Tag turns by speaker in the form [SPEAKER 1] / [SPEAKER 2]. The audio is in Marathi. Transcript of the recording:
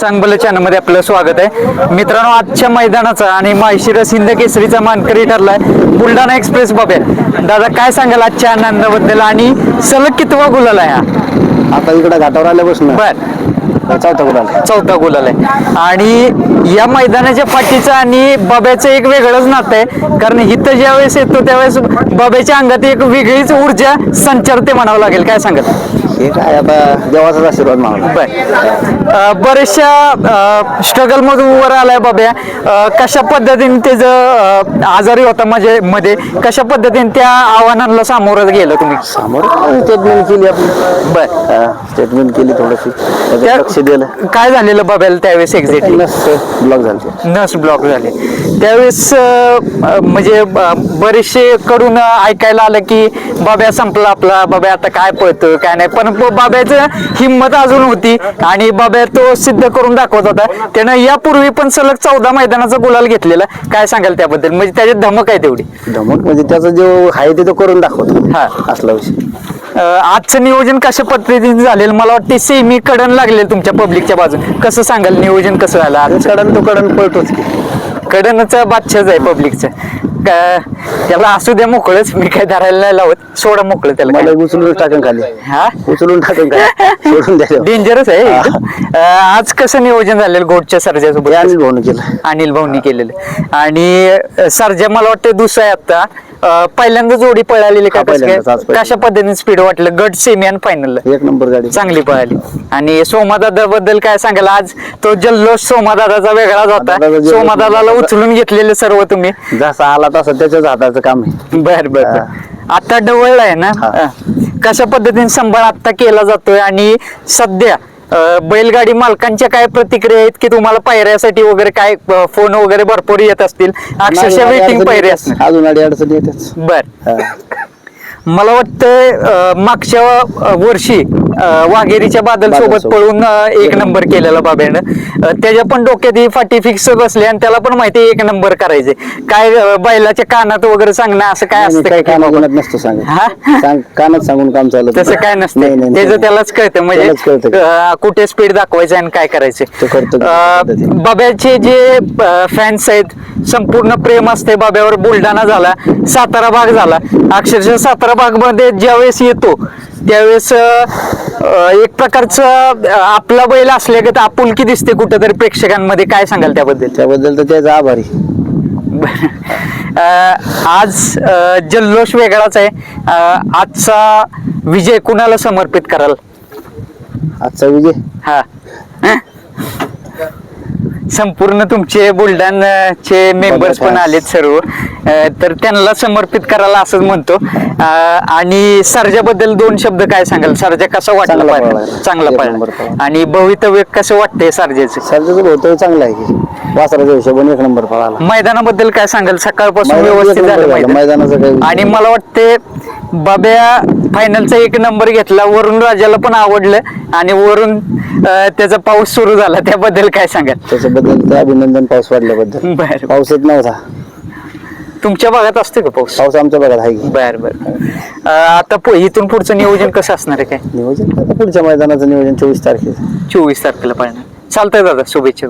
[SPEAKER 1] चांगलं चॅनलमध्ये आपलं स्वागत आहे. मित्रांनो आजच्या मैदानाचा आणि माहिशिरस हिंद केसरीचा मानकरी ठरलाय. बुलढाणा एक्सप्रेस बाबे दादा काय सांगाल आजच्या आनंदाबद्दल आणि सलग कितवा गुलाल आहे हा?
[SPEAKER 2] आता इकडे घाटावर आल्यापासून.
[SPEAKER 1] बर.
[SPEAKER 2] चौथा गुलाल.
[SPEAKER 1] चौथा गुलाल आहे. आणि या मैदानाच्या पाठीचं आणि बाब्याचं एक वेगळंच नातं आहे. कारण इथं ज्यावेळेस येतो त्यावेळेस बाब्याच्या अंगात एक वेगळीच ऊर्जा संचारते म्हणावं लागेल. काय सांगत?
[SPEAKER 2] हे काय आता देवाचाच आशीर्वाद मागला
[SPEAKER 1] बर. अ, बऱ्याचशा स्ट्रगल मधून वर आलाय बाब्या. अ, कशा पद्धतीने त्याचं अ, आजारी होता म्हणजे मध्ये? कशा पद्धतीने त्या आव्हानांना सामोरं गेलं तुम्ही?
[SPEAKER 2] समोर स्टेटमेंट केली आपली
[SPEAKER 1] बर.
[SPEAKER 2] स्टेटमेंट केली थोडीशी. लक्ष दिलं.
[SPEAKER 1] काय झालेलं बाब्याला त्यावेळेस एक्झॅक्टली
[SPEAKER 2] ब्लॉक झाले.
[SPEAKER 1] नस ब्लॉक झाले. त्यावेळेस अ, म्हणजे ब- बरेचसे कडून ऐकायला आलं की बाब्या संपला आपला. बाब्या आता काय पळतो काय नाही. पण ब- बाब्याचं हिंमत अजून होती आणि बाब्या तो सिद्ध करून दाखवत होता. त्यानं यापूर्वी पण सलग चौदा मैदानाचा गुलाल घेतलेला. काय सांगाल त्याबद्दल? म्हणजे त्याच्यात धमक आहे तेवढी.
[SPEAKER 2] धमक म्हणजे त्याचं जो आहे ते तो करून दाखवतो.
[SPEAKER 1] हा.
[SPEAKER 2] असला विषय.
[SPEAKER 1] आजचं नियोजन कशा पद्धतीने झालेलं? मला वाटते सेमी कडन लागले तुमच्या पब्लिकच्या बाजून. कसं सांगाल नियोजन कसं झालं आज?
[SPEAKER 2] कडन तो कडन पळतोच
[SPEAKER 1] कडनच बादशाच आहे पब्लिकचं त्याला असू द्या मोकळच मी काय धरायला नाही लावत. सोडा मोकळं त्याला
[SPEAKER 2] मला. उचलून टाकून खाली.
[SPEAKER 1] हा?
[SPEAKER 2] उचलून टाकून खाली. सोडून द्या
[SPEAKER 1] डेंजरच आहे. एकदम. अं, आज कसं नियोजन झालेलं गोडच्या सरजासोबत?
[SPEAKER 2] हे अनिल भाऊन केलं.
[SPEAKER 1] अनिल भाऊनी केलेलं. आणि अं, सरजा मला वाटतं दुसरा आहे आता. अं, पहिल्यांदा जोडी पळालेली का
[SPEAKER 2] हा,
[SPEAKER 1] कसं
[SPEAKER 2] पहिल्यांदाच, आज
[SPEAKER 1] काय
[SPEAKER 2] पहिल्यांदा.
[SPEAKER 1] कशा पद्धतीने स्पीड वाटलं? गट सेमी आणि फायनल
[SPEAKER 2] एक नंबर गाडी.
[SPEAKER 1] चांगली पळाली. आणि सोमादादा बद्दल काय सांगाल? आज तो जल्लोष सोमादादाचा वेगळाच होता.
[SPEAKER 2] जल्लोष
[SPEAKER 1] सोमादादाला उचलून घेतलेले सर्व तुम्ही.
[SPEAKER 2] जसा आला तसा त्याच्याच हाताचं काम आहे.
[SPEAKER 1] बर बर बर. आता डवळला आहे ना?
[SPEAKER 2] हा.
[SPEAKER 1] अं, कशा पद्धतीने सांभाळ आता केला जातोय? आणि सध्या बैलगाडी मालकांच्या काय प्रतिक्रिया आहेत की तुम्हाला पायऱ्यासाठी वगैरे काय फोन वगैरे भरपूर येत असतील अक्षरशः वेटिंग
[SPEAKER 2] येतेच.
[SPEAKER 1] असणार
[SPEAKER 2] अजून अडी अडचणी येतेच
[SPEAKER 1] बर. मला वाटतं मागच्या वर्षी वाघेरीच्या बादल सोबत. पळून एक नंबर केलेला बाब्यानं त्याच्या पण डोक्यात ही फाटी फिक्स बसली आणि त्याला पण माहिती एक नंबर करायचे. काय बैलाच्या कानात वगैरे सांगणं असं काय असतं काय
[SPEAKER 2] कानात नसतो सांगत? सांग कानात सांगून काम चालत
[SPEAKER 1] तसं काय नसतं. त्याचं त्यालाच कळतं म्हणजे कुठे स्पीड दाखवायचं आणि काय करायचं. बाब्याचे जे फॅन्स आहेत संपूर्ण प्रेम असते बाब्यावर. बुलढाणा झाला सातारा भाग झाला. अक्षरशः सातारा भागमध्ये ज्यावेळेस येतो त्यावेळेस एक प्रकारचं आपला बैल असल्यागत आपुलकी दिसते कुठेतरी प्रेक्षकांमध्ये. काय सांगाल त्याबद्दल?
[SPEAKER 2] त्याबद्दल तर त्याचा आभारी.
[SPEAKER 1] आज जल्लोष वेगळाच आहे. आजचा विजय कुणाला समर्पित कराल?
[SPEAKER 2] आजचा विजय?
[SPEAKER 1] हा. संपूर्ण तुमचे बुलढाणाचे मेंबर्स पण आलेत सर्व. अं, तर त्यांना समर्पित करायला असंच म्हणतो. अं, आणि सर्जाबद्दल दोन शब्द काय सांगाल? सर्जा कसा वाटला
[SPEAKER 2] चांगला
[SPEAKER 1] पाहिजे. चांगला
[SPEAKER 2] एक नंबर.
[SPEAKER 1] आणि भवितव्य कसं वाटतंय सर्जाचं?
[SPEAKER 2] सर्जाचं भवितव्य चांगलं आहे की. वासराच्या हिशोबाने एक नंबर पळाला.
[SPEAKER 1] मैदानाबद्दल काय सांगाल? सकाळपासून
[SPEAKER 2] मैदान एक
[SPEAKER 1] व्यवस्थित
[SPEAKER 2] नंबर
[SPEAKER 1] झालं
[SPEAKER 2] झालं.
[SPEAKER 1] मैदान.
[SPEAKER 2] मैदानाचं काही
[SPEAKER 1] आणि मला वाटते बाब्या फायनलचा एक नंबर घेतला. वरुण राजाला पण आवडलं. आणि वरून अं, त्याचा पाऊस सुरू झाला. त्याबद्दल काय सांगाल?
[SPEAKER 2] त्याच्याबद्दल ते अभिनंदन पाऊस पडल्याबद्दल
[SPEAKER 1] बर.
[SPEAKER 2] पाऊस येत नव्हता.
[SPEAKER 1] तुमच्या भागात असते का पाऊस?
[SPEAKER 2] पाऊस आमच्या भागात आहे की.
[SPEAKER 1] बर बर. अं, आता पु- इथून पुढचं नियोजन कसं असणार आहे काय?
[SPEAKER 2] नियोजन आता पुढच्या मैदानाचं नियोजन चोवीस तारखेचं.
[SPEAKER 1] चोवीस तारखेला पाहिजे चालतंय दादा शुभेच्छा